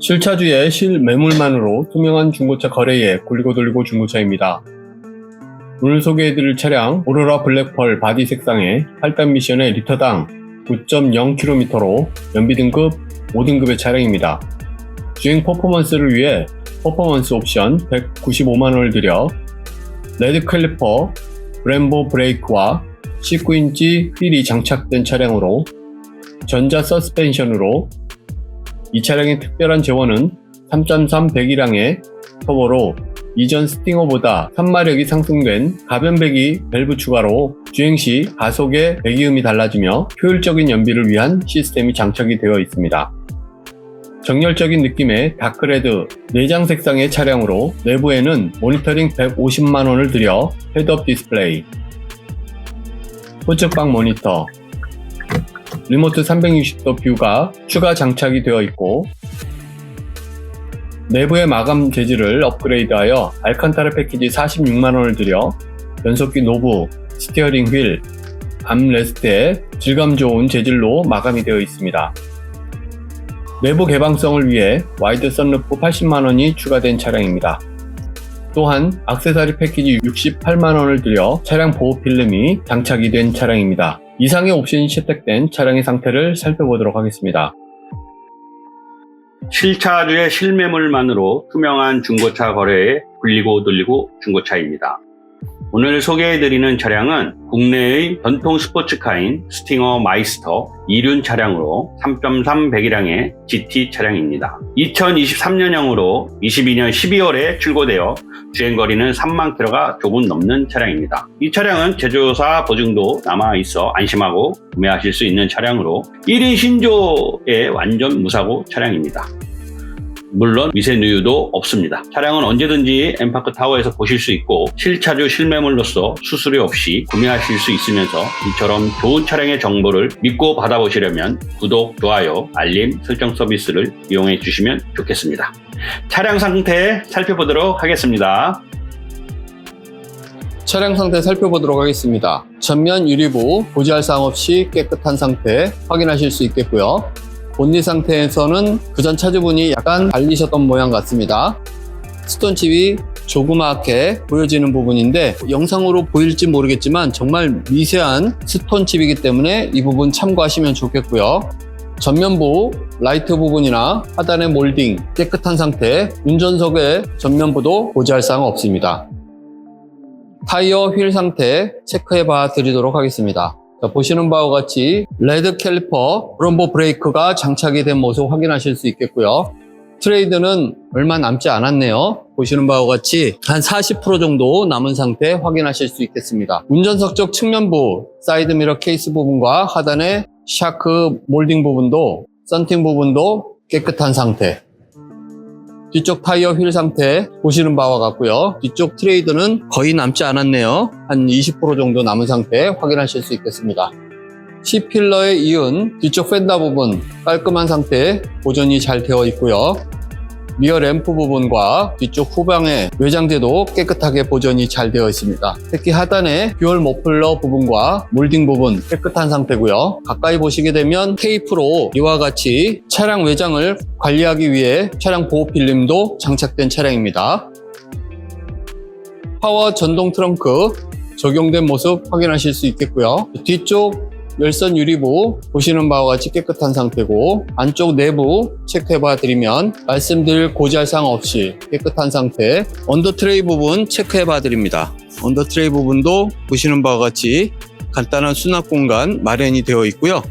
실차주의 실매물만으로 투명한 중고차 거래에 굴리고 돌리고 중고차입니다. 오늘 소개해드릴 차량 오로라 블랙펄 바디 색상의 8단 미션의 리터당 9.0km로 연비 등급 5등급의 차량입니다. 주행 퍼포먼스를 위해 퍼포먼스 옵션 195만원을 들여 레드 클리퍼 브렘보 브레이크와 19인치 휠이 장착된 차량으로 전자 서스펜션으로 이 차량의 특별한 재원은 3.3 배기량의 터보로 이전 스팅어보다 3마력이 상승된 가변 배기 밸브 추가로 주행 시 가속의 배기음이 달라지며 효율적인 연비를 위한 시스템이 장착이 되어 있습니다. 정열적인 느낌의 다크레드 내장 색상의 차량으로 내부에는 모니터링 150만원을 들여 헤드업 디스플레이, 우측방 모니터, 리모트 360도 뷰가 추가 장착이 되어 있고 내부의 마감 재질을 업그레이드하여 알칸타르 패키지 46만원을 들여 변속기 노브, 스티어링 휠, 암레스트에 질감 좋은 재질로 마감이 되어 있습니다. 내부 개방성을 위해 와이드 선루프 80만원이 추가된 차량입니다. 또한 악세사리 패키지 68만원을 들여 차량 보호 필름이 장착이 된 차량입니다. 이상의 옵션이 채택된 차량의 상태를 살펴보도록 하겠습니다. 실차주의 실매물만으로 투명한 중고차 거래에 굴리고 돌리고 중고차입니다. 오늘 소개해드리는 차량은 국내의 전통 스포츠카인 스팅어 마이스터 이륜 차량으로 3.3 배기량의 GT 차량입니다. 2023년형으로 22년 12월에 출고되어 주행거리는 3만 킬로가 조금 넘는 차량입니다. 이 차량은 제조사 보증도 남아 있어 안심하고 구매하실 수 있는 차량으로 1인 신조의 완전 무사고 차량입니다. 물론 미세 누유도 없습니다. 차량은 언제든지 엠파크 타워에서 보실 수 있고 실차주 실매물로서 수수료 없이 구매하실 수 있으면서 이처럼 좋은 차량의 정보를 믿고 받아보시려면 구독, 좋아요, 알림 설정 서비스를 이용해 주시면 좋겠습니다. 차량 상태 살펴보도록 하겠습니다. 차량 상태 살펴보도록 하겠습니다. 전면 유리부 고지할 사항 없이 깨끗한 상태 확인하실 수 있겠고요. 본닛 상태에서는 그 전 차주분이 약간 달리셨던 모양 같습니다. 스톤칩이 조그맣게 보여지는 부분인데 영상으로 보일지 모르겠지만 정말 미세한 스톤칩이기 때문에 이 부분 참고하시면 좋겠고요. 전면부 라이트 부분이나 하단의 몰딩 깨끗한 상태 운전석의 전면부도 고지할 사항 없습니다. 타이어 휠 상태 체크해 봐 드리도록 하겠습니다. 자, 보시는 바와 같이 레드 캘리퍼 브럼보 브레이크가 장착이 된 모습 확인하실 수 있겠고요. 트레이드는 얼마 남지 않았네요. 보시는 바와 같이 한 40% 정도 남은 상태 확인하실 수 있겠습니다. 운전석 쪽 측면부 사이드미러 케이스 부분과 하단의 샤크 몰딩 부분도 썬팅 부분도 깨끗한 상태 뒤쪽 타이어 휠 상태 보시는 바와 같고요. 뒤쪽 트레이드는 거의 남지 않았네요. 한 20% 정도 남은 상태 확인하실 수 있겠습니다. C필러에 이은 뒤쪽 펜더 부분 깔끔한 상태 보존이 잘 되어 있고요. 리어 램프 부분과 뒤쪽 후방의 외장재도 깨끗하게 보존이 잘 되어 있습니다. 특히 하단의 듀얼 모플러 부분과 몰딩 부분 깨끗한 상태고요. 가까이 보시게 되면 테이프로 이와 같이 차량 외장을 관리하기 위해 차량 보호 필름도 장착된 차량입니다. 파워 전동 트렁크 적용된 모습 확인하실 수 있겠고요. 뒤쪽 열선 유리부 보시는 바와 같이 깨끗한 상태고 안쪽 내부 체크해 봐 드리면 말씀드릴 고지할 사항 없이 깨끗한 상태. 언더 트레이 부분 체크해 봐 드립니다. 언더 트레이 부분도 보시는 바와 같이 간단한 수납 공간 마련이 되어 있고요.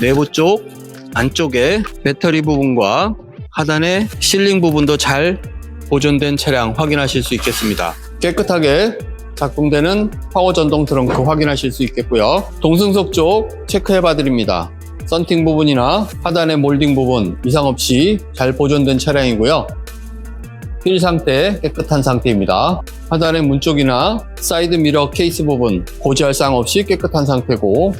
내부 쪽 안쪽에 배터리 부분과 하단의 실링 부분도 잘 보존된 차량 확인하실 수 있겠습니다. 깨끗하게 작동되는 파워 전동 트렁크 확인하실 수 있겠고요. 동승석 쪽 체크해 봐 드립니다. 썬팅 부분이나 하단의 몰딩 부분 이상 없이 잘 보존된 차량이고요. 휠 상태 깨끗한 상태입니다. 하단의 문 쪽이나 사이드 미러 케이스 부분 고지할 사항 없이 깨끗한 상태고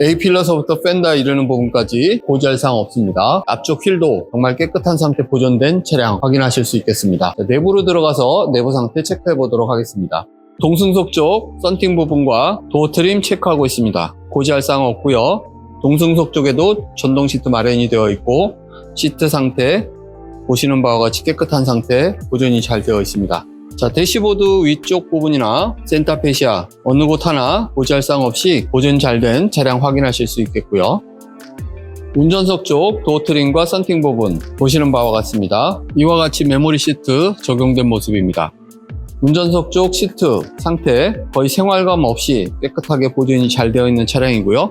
A필러서부터 펜더 이르는 부분까지 고지할 사항 없습니다. 앞쪽 휠도 정말 깨끗한 상태 보존된 차량 확인하실 수 있겠습니다. 자, 내부로 들어가서 내부 상태 체크해 보도록 하겠습니다. 동승석 쪽 썬팅 부분과 도어 트림 체크하고 있습니다. 고지할 사항 없고요. 동승석 쪽에도 전동 시트 마련이 되어 있고 시트 상태 보시는 바와 같이 깨끗한 상태 보존이 잘 되어 있습니다. 자, 대시보드 위쪽 부분이나 센터페시아 어느 곳 하나 고지할상 없이 보존 잘 된 차량 확인하실 수 있겠고요. 운전석 쪽 도어트림과 썬팅 부분 보시는 바와 같습니다. 이와 같이 메모리 시트 적용된 모습입니다. 운전석 쪽 시트 상태 거의 생활감 없이 깨끗하게 보존이 잘 되어 있는 차량이고요.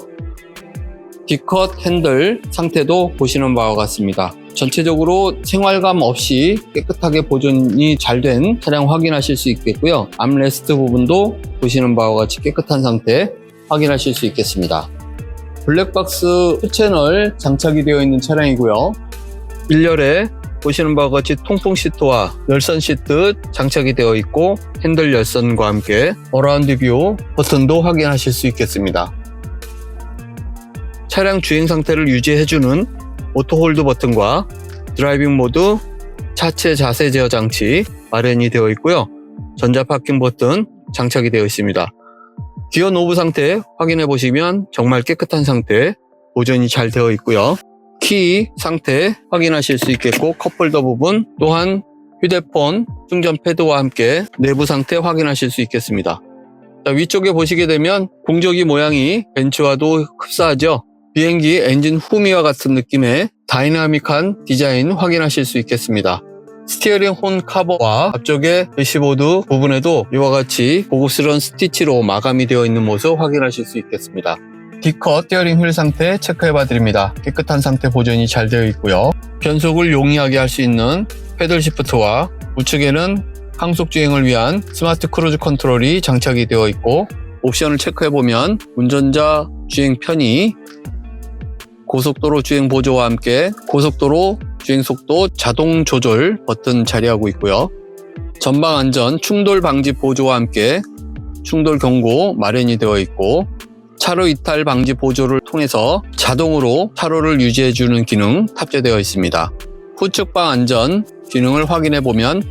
D컷 핸들 상태도 보시는 바와 같습니다. 전체적으로 생활감 없이 깨끗하게 보존이 잘 된 차량 확인하실 수 있겠고요. 암레스트 부분도 보시는 바와 같이 깨끗한 상태 확인하실 수 있겠습니다. 블랙박스 채널 장착이 되어 있는 차량이고요. 1열에 보시는 바와 같이 통풍 시트와 열선 시트 장착이 되어 있고 핸들 열선과 함께 어라운드 뷰 버튼도 확인하실 수 있겠습니다. 차량 주행 상태를 유지해주는 오토 홀드 버튼과 드라이빙 모드 차체 자세 제어 장치 마련이 되어 있고요. 전자 파킹 버튼 장착이 되어 있습니다. 기어 노브 상태 확인해 보시면 정말 깨끗한 상태 보존이 잘 되어 있고요. 키 상태 확인하실 수 있겠고 컵홀더 부분 또한 휴대폰 충전 패드와 함께 내부 상태 확인하실 수 있겠습니다. 자, 위쪽에 보시게 되면 공조기 모양이 벤츠와도 흡사하죠. 비행기 엔진 후미와 같은 느낌의 다이나믹한 디자인 확인하실 수 있겠습니다. 스티어링 혼 커버와 앞쪽에 대시보드 부분에도 이와 같이 고급스러운 스티치로 마감이 되어 있는 모습 확인하실 수 있겠습니다. D컷 스티어링 휠 상태 체크해 드립니다. 깨끗한 상태 보존이 잘 되어 있고요. 변속을 용이하게 할 수 있는 패들 시프트와 우측에는 항속 주행을 위한 스마트 크루즈 컨트롤이 장착이 되어 있고 옵션을 체크해 보면 운전자 주행 편의 고속도로 주행 보조와 함께 고속도로 주행 속도 자동 조절 버튼 자리하고 있고요. 전방 안전 충돌 방지 보조와 함께 충돌 경고 마련이 되어 있고 차로 이탈 방지 보조를 통해서 자동으로 차로를 유지해 주는 기능 탑재되어 있습니다. 후측방 안전 기능을 확인해 보면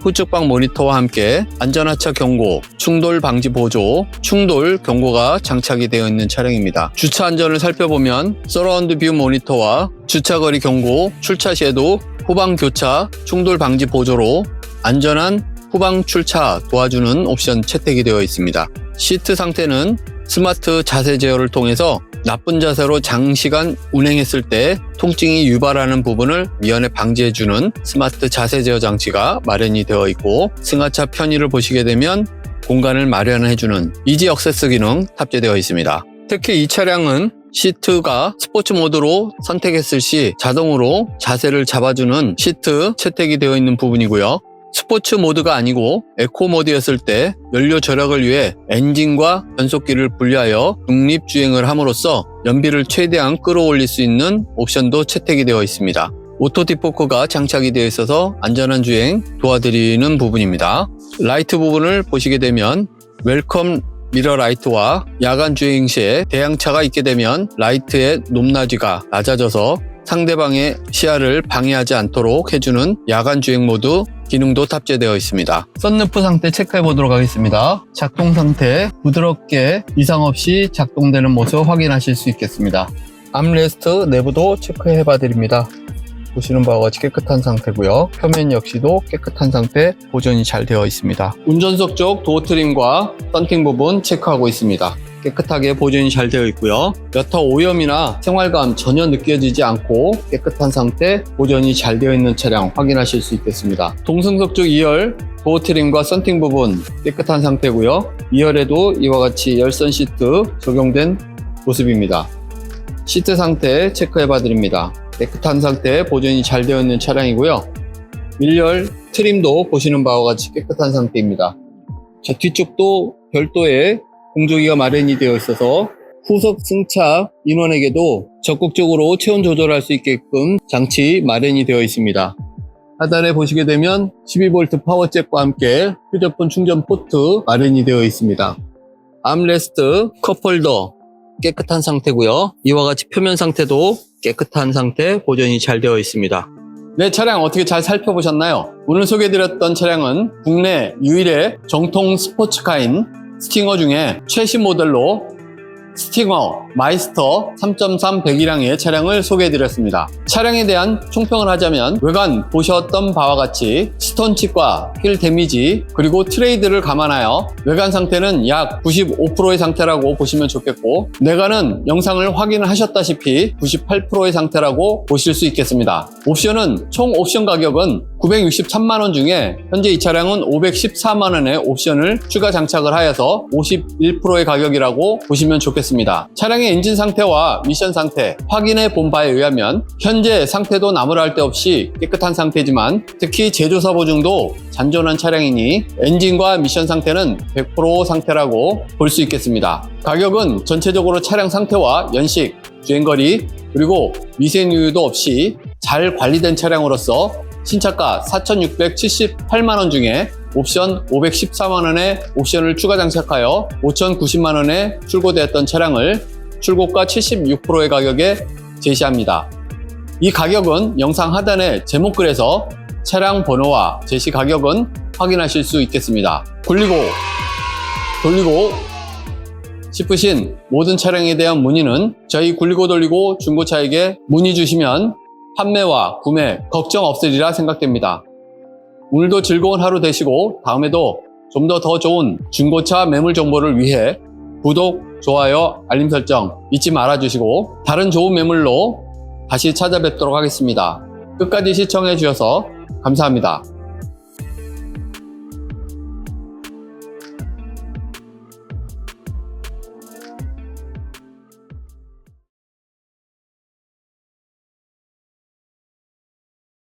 후측방 모니터와 함께 안전하차 경고, 충돌 방지 보조, 충돌 경고가 장착이 되어 있는 차량입니다. 주차 안전을 살펴보면 서라운드 뷰 모니터와 주차거리 경고, 출차 시에도 후방 교차, 충돌 방지 보조로 안전한 후방 출차 도와주는 옵션 채택이 되어 있습니다. 시트 상태는 스마트 자세 제어를 통해서 나쁜 자세로 장시간 운행했을 때 통증이 유발하는 부분을 미연에 방지해주는 스마트 자세 제어 장치가 마련이 되어 있고 승하차 편의를 보시게 되면 공간을 마련해주는 이지 액세스 기능 탑재되어 있습니다. 특히 이 차량은 시트가 스포츠 모드로 선택했을 시 자동으로 자세를 잡아주는 시트 채택이 되어 있는 부분이고요. 스포츠 모드가 아니고 에코 모드였을 때 연료 절약을 위해 엔진과 변속기를 분리하여 중립 주행을 함으로써 연비를 최대한 끌어올릴 수 있는 옵션도 채택이 되어 있습니다. 오토 디포크가 장착이 되어 있어서 안전한 주행 도와드리는 부분입니다. 라이트 부분을 보시게 되면 웰컴 미러 라이트와 야간 주행 시에 대양차가 있게 되면 라이트의 높낮이가 낮아져서 상대방의 시야를 방해하지 않도록 해주는 야간 주행 모드 기능도 탑재되어 있습니다. 썬루프 상태 체크해 보도록 하겠습니다. 작동 상태 부드럽게 이상 없이 작동되는 모습 확인하실 수 있겠습니다. 암레스트 내부도 체크해 봐 드립니다. 보시는 바와 같이 깨끗한 상태고요. 표면 역시도 깨끗한 상태 보존이 잘 되어 있습니다. 운전석 쪽 도어 트림과 썬팅 부분 체크하고 있습니다. 깨끗하게 보존이 잘 되어 있고요. 여타 오염이나 생활감 전혀 느껴지지 않고 깨끗한 상태 보존이 잘 되어 있는 차량 확인하실 수 있겠습니다. 동승석 쪽 2열 도어 트림과 썬팅 부분 깨끗한 상태고요. 2열에도 이와 같이 열선 시트 적용된 모습입니다. 시트 상태 체크해 봐 드립니다. 깨끗한 상태 보존이 잘 되어 있는 차량이고요. 1열 트림도 보시는 바와 같이 깨끗한 상태입니다. 자, 뒤쪽도 별도의 공조기가 마련이 되어 있어서 후석 승차 인원에게도 적극적으로 체온 조절할 수 있게끔 장치 마련이 되어 있습니다. 하단에 보시게 되면 12V 파워잭과 함께 휴대폰 충전 포트 마련이 되어 있습니다. 암레스트, 컵홀더 깨끗한 상태고요. 이와 같이 표면 상태도 깨끗한 상태 보존이 잘 되어 있습니다. 네, 차량 어떻게 잘 살펴보셨나요? 오늘 소개해드렸던 차량은 국내 유일의 정통 스포츠카인 스팅어 중에 최신 모델로 스팅어 마이스터 3.3 배기량의 차량을 소개해드렸습니다. 차량에 대한 총평을 하자면 외관 보셨던 바와 같이 스톤 칩과 힐 데미지 그리고 트레이드를 감안하여 외관 상태는 약 95%의 상태라고 보시면 좋겠고 내관은 영상을 확인하셨다시피 98%의 상태라고 보실 수 있겠습니다. 옵션은 총 옵션 가격은 963만 원 중에 현재 이 차량은 514만 원의 옵션을 추가 장착을 하여서 51%의 가격이라고 보시면 좋겠습니다. 차량 의 엔진 상태와 미션 상태 확인해 본 바에 의하면 현재 상태도 나무랄 데 없이 깨끗한 상태지만 특히 제조사 보증도 잔존한 차량이니 엔진과 미션 상태는 100% 상태라고 볼 수 있겠습니다. 가격은 전체적으로 차량 상태와 연식, 주행거리 그리고 미세누유도 없이 잘 관리된 차량으로서 신차가 4,678만원 중에 옵션 514만원의 옵션을 추가 장착하여 5,090만원에 출고되었던 차량을 출고가 76%의 가격에 제시합니다. 이 가격은 영상 하단에 제목글에서 차량 번호와 제시 가격은 확인하실 수 있겠습니다. 굴리고 돌리고 싶으신 모든 차량에 대한 문의는 저희 굴리고 돌리고 중고차에게 문의 주시면 판매와 구매 걱정 없으리라 생각됩니다. 오늘도 즐거운 하루 되시고 다음에도 좀 더더 좋은 중고차 매물 정보를 위해 구독, 좋아요, 알림 설정 잊지 말아 주시고 다른 좋은 매물로 다시 찾아뵙도록 하겠습니다. 끝까지 시청해 주셔서 감사합니다.